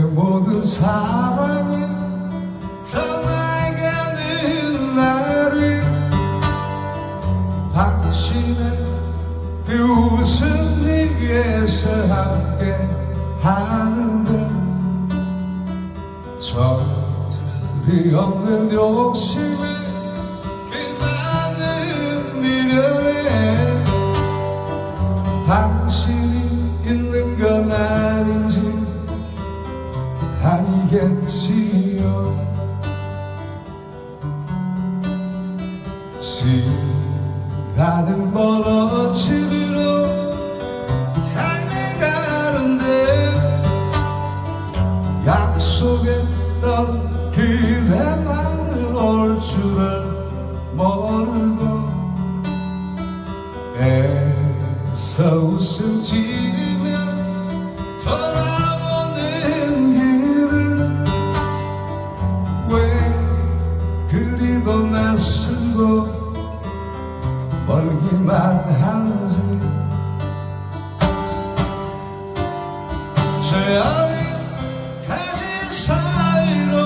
모든 사랑이 떠나가는 날이 당신의 그 웃음 위에서 함께 하는데 저들이 없는 욕심에 그 많은 미련에 당신이 있는 건 아닌지 아니겠지요. 시간은 멀어지기로 향해 가는데 약속했던 그대만은 올 줄은 모르고 애써 웃음 지으며 돌아 그리도 낯선고 멀기만 한지. 저여린 가진 사이로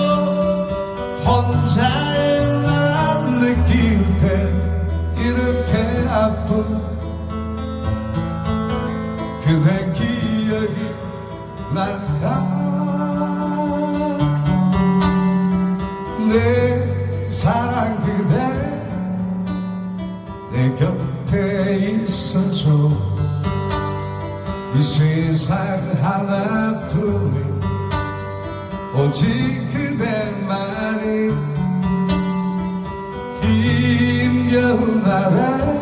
혼자의 날 느낄 때 이렇게 아픈 그대 기억이 날까? 내 이 세상 하나뿐인 오직 그대만이 힘겨운 나라